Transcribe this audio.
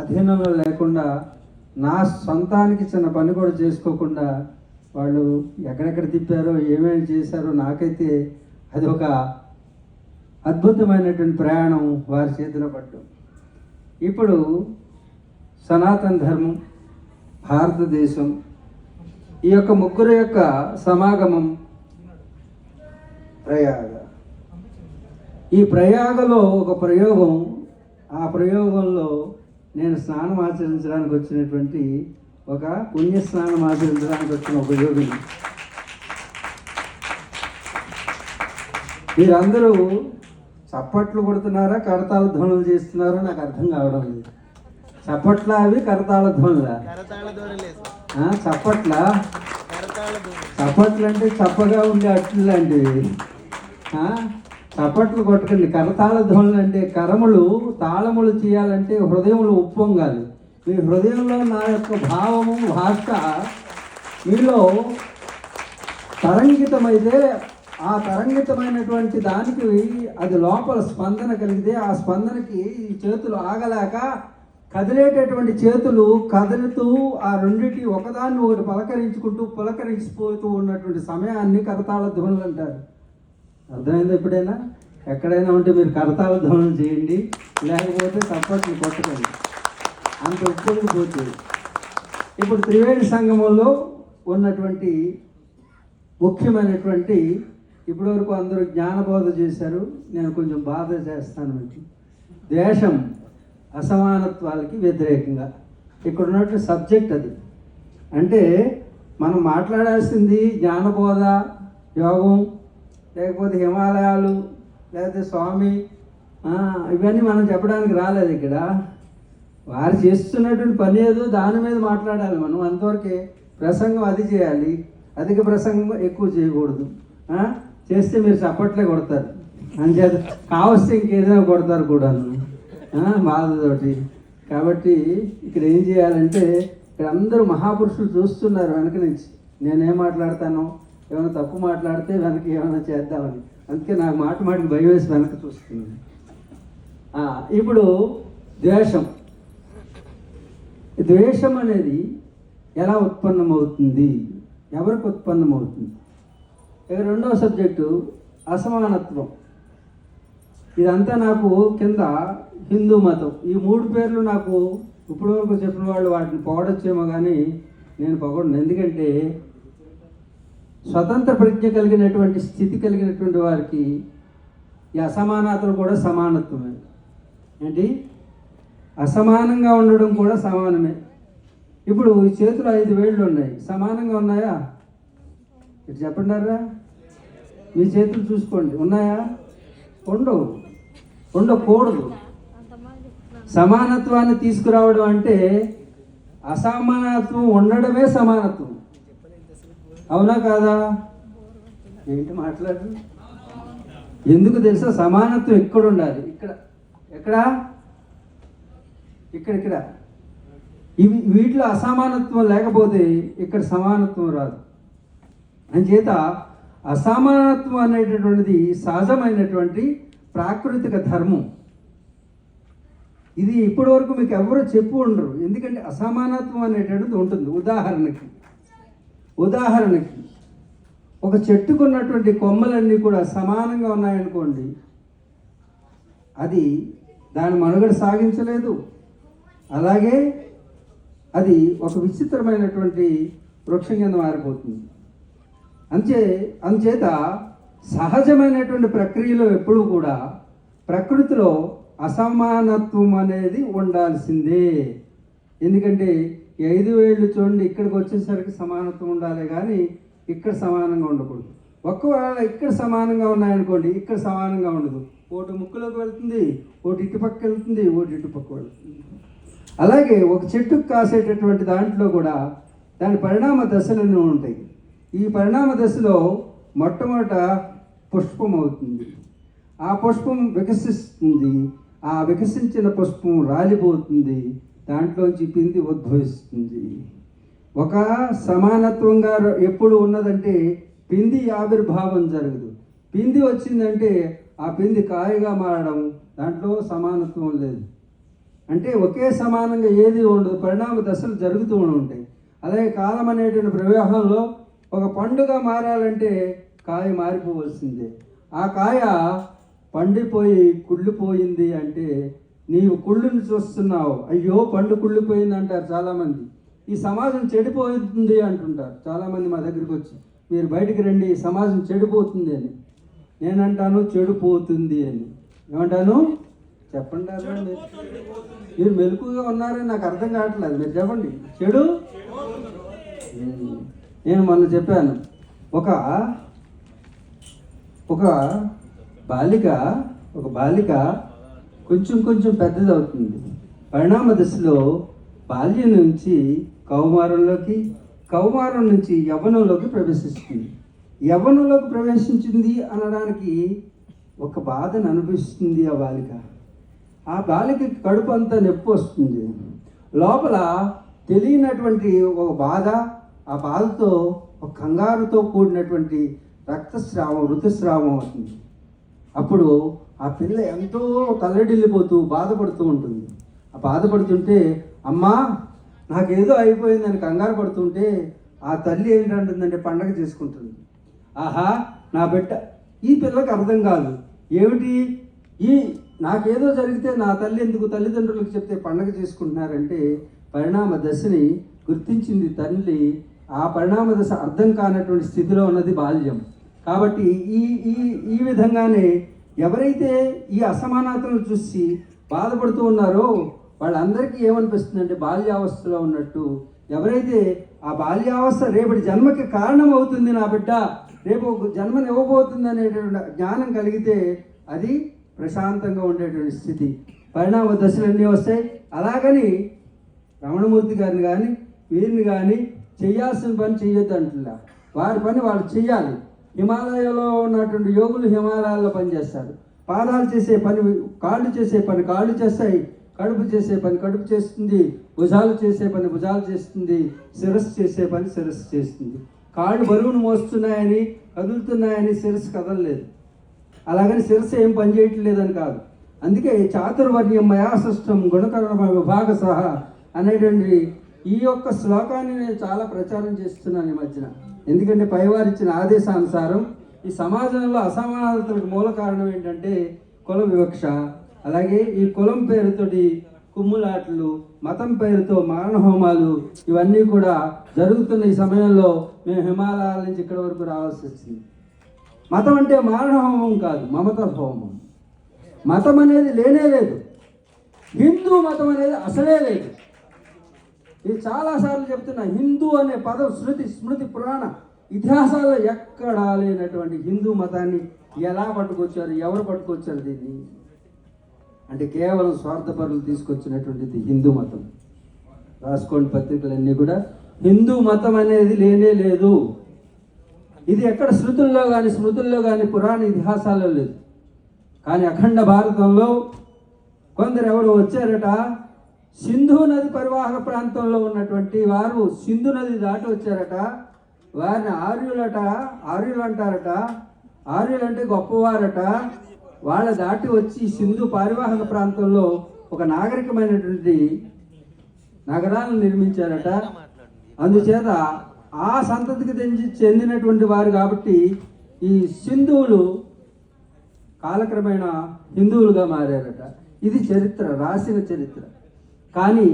అధీనంలో లేకుండా నా సొంతానికి చిన్న పని కూడా చేసుకోకుండా వాళ్ళు ఎక్కడెక్కడ తిప్పారో ఏమేమి చేశారో నాకైతే అది ఒక అద్భుతమైనటువంటి ప్రయాణం వారి చేతిలో పడ్డం. ఇప్పుడు సనాతన ధర్మం భారతదేశం ఈ యొక్క ముగ్గురు యొక్క సమాగమం ప్రయాగ. ఈ ప్రయాగలో ఒక ప్రయోగం ఆ ప్రయోగంలో నేను స్నానం ఆచరించడానికి వచ్చినటువంటి ఒక పుణ్య స్నానం ఆచరించడానికి వచ్చిన ఒక యోగిని మీరందరూ చప్పట్లు కొడుతున్నారా కరతాళ ధ్వనులు చేస్తున్నారో? నాకు అర్థం కావడం లేదు. చప్పట్ల అవి కరతాళ ధ్వనులా? చప్పట్ల? చప్పట్లు అంటే చప్పగా ఉండే అట్లు లాంటివి చప్పట్లు కొట్టకండి కరతాళ ధ్వనులు అంటే కరములు తాళములు చేయాలంటే హృదయములు ఉప్పొంగాలి. మీ హృదయంలో నా యొక్క భావము భాష మీలో తరంగితమైతే ఆ తరంగితమైనటువంటి దానికి అది లోపల స్పందన కలిగితే ఆ స్పందనకి ఈ చేతులు ఆగలేక కదిలేటటువంటి చేతులు కదులుతూ ఆ రెండింటి ఒకదాన్ని ఒకటి పలకరించుకుంటూ పులకరించిపోతూ ఉన్నటువంటి సమయాన్ని కరతాళ ధ్వనులు అంటారు. అర్థమైంది ఎప్పుడైనా? ఎక్కడైనా ఉంటే మీరు కరతాల ధ్వనం చేయండి లేకపోతే చప్పట్లు కొట్టకండి. అంత ఉప్పొంగిపోతుంది ఇప్పుడు త్రివేణి సంగమంలో ఉన్నటువంటి ముఖ్యమైనటువంటి ఇప్పటివరకు అందరూ జ్ఞానబోధ చేశారు నేను కొంచెం బాధ చేస్తాను మీకు. దేశం అసమానత్వాలకి వ్యతిరేకంగా. ఇక్కడ ఉన్నటువంటి సబ్జెక్ట్ అది. అంటే మనం మాట్లాడాల్సింది జ్ఞానబోధ యోగం లేకపోతే హిమాలయాలు లేకపోతే స్వామి ఇవన్నీ మనం చెప్పడానికి రాలేదు ఇక్కడ. వారు చేస్తున్నటువంటి పని ఏదో దాని మీద మాట్లాడాలి మనం. అంతవరకే ప్రసంగం అది చేయాలి. అధిక ప్రసంగం ఎక్కువ చేయకూడదు. చేస్తే మీరు చప్పట్లే కొడతారు. అంచేత కావస్తే ఇంకేదైనా కొడతారు కూడా. బాధతోటి. కాబట్టి ఇక్కడ ఏం చేయాలంటే ఇక్కడ అందరూ మహాపురుషులు చూస్తున్నారు వెనక నుంచి. నేనేం మాట్లాడతానో ఏమైనా తప్పు మాట్లాడితే వెనక ఏమైనా చేద్దామని. అందుకే నాకు మాట మాటికి భయం వేసి వెనక చూస్తుంది. ఇప్పుడు ద్వేషం. ద్వేషం అనేది ఎలా ఉత్పన్నమవుతుంది? ఎవరికి ఉత్పన్నమవుతుంది? ఇక రెండవ సబ్జెక్టు అసమానత్వం. ఇదంతా నాకు కింద హిందూ మతం. ఈ మూడు పేర్లు నాకు ఇప్పటివరకు చెప్పిన వాళ్ళు వాటిని పొగడొచ్చేమో కానీ నేను పొగడను ఎందుకంటే స్వతంత్ర ప్రజ్ఞ కలిగినటువంటి స్థితి కలిగినటువంటి వారికి ఈ అసమానతలు కూడా సమానత్వమే. ఏంటి? అసమానంగా ఉండడం కూడా సమానమే. ఇప్పుడు ఈ చేతులు ఐదు వేళ్ళు ఉన్నాయి. సమానంగా ఉన్నాయా? ఇటు చెప్పండారా? మీ చేతులు చూసుకోండి. ఉన్నాయా? ఉండవు. ఉండకూడదు. సమానత్వాన్ని తీసుకురావడం అంటే అసమానత్వం ఉండడమే సమానత్వం. అవునా కాదా? ఏంటి మాట్లాడు ఎందుకు తెలుసా? సమానత్వం ఎక్కడ ఉండాలి ఇక్కడ ఎక్కడ? ఇక్కడ ఇక్కడ. ఇవి వీటిలో అసమానత్వం లేకపోతే ఇక్కడ సమానత్వం రాదు. అంచేత అసమానత్వం అనేటటువంటిది సహజమైనటువంటి ప్రాకృతిక ధర్మం. ఇది ఇప్పటి వరకు మీకు ఎవరు చెప్పు ఉండరు ఎందుకంటే అసమానత్వం అనేటటువంటిది ఉంటుంది. ఉదాహరణకి ఉదాహరణకి ఒక చెట్టుకున్నటువంటి కొమ్మలన్నీ కూడా సమానంగా ఉన్నాయనుకోండి అది దాని మనుగడ సాగించలేదు. అలాగే అది ఒక విచిత్రమైనటువంటి వృక్షం కింద మారిపోతుంది. అంచే అందుచేత సహజమైనటువంటి ప్రక్రియలో ఎప్పుడూ కూడా ప్రకృతిలో అసమానత్వం అనేది ఉండాల్సిందే. ఎందుకంటే ఈ ఐదు వేళ్ళు చూడండి ఇక్కడికి వచ్చేసరికి సమానత్వం ఉండాలి కానీ ఇక్కడ సమానంగా ఉండకూడదు. ఒక్కవేళ ఇక్కడ సమానంగా ఉన్నాయనుకోండి ఇక్కడ సమానంగా ఉండదు. ఒకటి ముక్కులోకి వెళ్తుంది ఒకటి ఇటుపక్క వెళ్తుంది ఒకటి ఇటుపక్క వెళ్తుంది. అలాగే ఒక చెట్టుకు కాసేటటువంటి దాంట్లో కూడా దాని పరిణామ దశలను ఉంటాయి. ఈ పరిణామ దశలో మొట్టమొదట పుష్పం అవుతుంది. ఆ పుష్పం వికసిస్తుంది ఆ వికసించిన పుష్పం రాలిపోతుంది దాంట్లోంచి పింది ఉద్భవిస్తుంది. ఒక సమానత్వంగా ఎప్పుడు ఉన్నదంటే పిండి ఆవిర్భావం జరగదు. పిండి వచ్చిందంటే ఆ పిండి కాయగా మారడం దాంట్లో సమానత్వం లేదు. అంటే ఒకే సమానంగా ఏది ఉండదు పరిణామ దశలు జరుగుతూ ఉంటాయి. అలాగే కాలం అనేటువంటి ప్రవాహంలో ఒక పండుగ మారాలంటే కాయ మారిపోవలసిందే. ఆ కాయ పండిపోయి కుళ్ళిపోయింది అంటే నీవు కుళ్ళుని చూస్తున్నావు. అయ్యో పండు కుళ్ళిపోయింది అంటారు చాలామంది. ఈ సమాజం చెడిపోతుంది అంటుంటారు చాలామంది మా దగ్గరికి వచ్చి. మీరు బయటికి రండి ఈ సమాజం చెడిపోతుంది అని. నేనంటాను చెడిపోతుంది అని. ఏమంటాను? చెప్పండి మీరు. మెలకుగా ఉన్నారని నాకు అర్థం కావట్లేదు. మీరు చెప్పండి. చెడు? నేను మొన్న చెప్పాను. ఒక ఒక బాలిక ఒక బాలిక కొంచెం కొంచెం పెద్దదవుతుంది. పరిణామ దశలో బాల్యం నుంచి కౌమారంలోకి కౌమారం నుంచి యవ్వనంలోకి ప్రవేశిస్తుంది. యవ్వనంలోకి ప్రవేశించింది అనడానికి ఒక బాధను అనుభవిస్తుంది ఆ బాలిక. ఆ బాలికకి కడుపు అంతా నొప్పి వస్తుంది. లోపల తెలియనటువంటి ఒక బాధ ఆ బాధతో ఒక కంగారుతో కూడినటువంటి రక్తస్రావం ఋతుస్రావం అవుతుంది. అప్పుడు ఆ పిల్ల ఎంతో తల్లడిల్లిపోతూ బాధపడుతూ ఉంటుంది. ఆ బాధపడుతుంటే అమ్మా నాకేదో అయిపోయిందని కంగారు పడుతుంటే ఆ తల్లి ఏంటంటుందంటే పండగ చేసుకుంటుంది. ఆహా నా బిడ్డ ఈ పిల్లకి అర్థం కాదు. ఏమిటి? ఈ నాకేదో జరిగితే నా తల్లి ఎందుకు తల్లిదండ్రులకు చెప్తే పండగ చేసుకుంటున్నారంటే పరిణామ దశని గుర్తించింది తల్లి. ఆ పరిణామ దశ అర్థం కానటువంటి స్థితిలో ఉన్నది బాల్యం. కాబట్టి ఈ ఈ ఈ విధంగానే ఎవరైతే ఈ అసమానతలను చూసి బాధపడుతూ ఉన్నారో వాళ్ళందరికీ ఏమనిపిస్తుందంటే బాల్యావస్థలో ఉన్నట్టు. ఎవరైతే ఆ బాల్యావస్థ రేపటి జన్మకి కారణం అవుతుంది నా బిడ్డ రేపు జన్మని ఇవ్వబోతుంది అనేటువంటి జ్ఞానం కలిగితే అది ప్రశాంతంగా ఉండేటువంటి స్థితి. పరిణామ దశలన్నీ వస్తాయి. అలాగని రమణమూర్తి గారిని కానీ వీరిని కానీ చేయాల్సిన పని చేయొద్దు అంటున్నా వారి పని వాళ్ళు చేయాలి హిమాలయాలో ఉన్నటువంటి యోగులు హిమాలయాల్లో పనిచేస్తారు. పాదాలు చేసే పని కాళ్ళు చేసే పని కాళ్ళు చేస్తాయి. కడుపు చేసే పని కడుపు చేస్తుంది. భుజాలు చేసే పని భుజాలు చేస్తుంది. శిరస్సు చేసే పని శిరస్సు చేస్తుంది. కాళ్ళు బరువును మోస్తున్నాయని కదులుతున్నాయని శిరస్సు కదలలేదు. అలాగని శిరస్సు ఏం పనిచేయట్లేదని కాదు. అందుకే చాతుర్వర్ణ్యం మయాసష్టం గుణకర్మ విభాగ సహా అనేటువంటి ఈ యొక్క శ్లోకాన్ని నేను చాలా ప్రచారం చేస్తున్నాను ఈ మధ్యన. ఎందుకంటే పైవారిచ్చిన ఆదేశానుసారం ఈ సమాజంలో అసమానతలకు మూల కారణం ఏంటంటే కుల వివక్ష. అలాగే ఈ కులం పేరుతోటి కుమ్ములాటలు మతం పేరుతో మారణ హోమాలు ఇవన్నీ కూడా జరుగుతున్న ఈ సమయంలో మేము హిమాలయాల నుంచి ఇక్కడ వరకు రావాల్సి వచ్చింది. మతం అంటే మారణ హోమం కాదు మమత హోమం. మతం అనేది లేనే లేదు. హిందూ మతం అనేది అసలే లేదు. ఇది చాలాసార్లు చెప్తున్నా హిందూ అనే పదం శృతి స్మృతి పురాణ ఇతిహాసాల్లో ఎక్కడా లేనటువంటి హిందూ మతాన్ని ఎలా పట్టుకొచ్చారు ఎవరు పట్టుకొచ్చారు దీన్ని? అంటే కేవలం స్వార్థపరులు తీసుకొచ్చినటువంటిది హిందూ మతం. రాసుకోండి పత్రికలన్నీ కూడా. హిందూ మతం అనేది లేనే లేదు. ఇది ఎక్కడ శృతుల్లో కానీ స్మృతుల్లో కానీ పురాణ ఇతిహాసాల్లో లేదు. కానీ అఖండ భారతంలో కొందరు ఎవరు వచ్చారట సింధు నది పరివాహక ప్రాంతంలో ఉన్నటువంటి వారు సింధు నది దాటి వచ్చారట. వారిని ఆర్యులట ఆర్యులు అంటారట. ఆర్యులు అంటే గొప్పవారట. వాళ్ళ దాటి వచ్చి సింధు పరివాహక ప్రాంతంలో ఒక నాగరికమైనటువంటి నగరాలను నిర్మించారట. అందుచేత ఆ సంతతికి తెంచి చెందినటువంటి వారు కాబట్టి ఈ సింధువులు కాలక్రమేణా హిందువులుగా మారారట. ఇది చరిత్ర రాసిన చరిత్ర. కానీ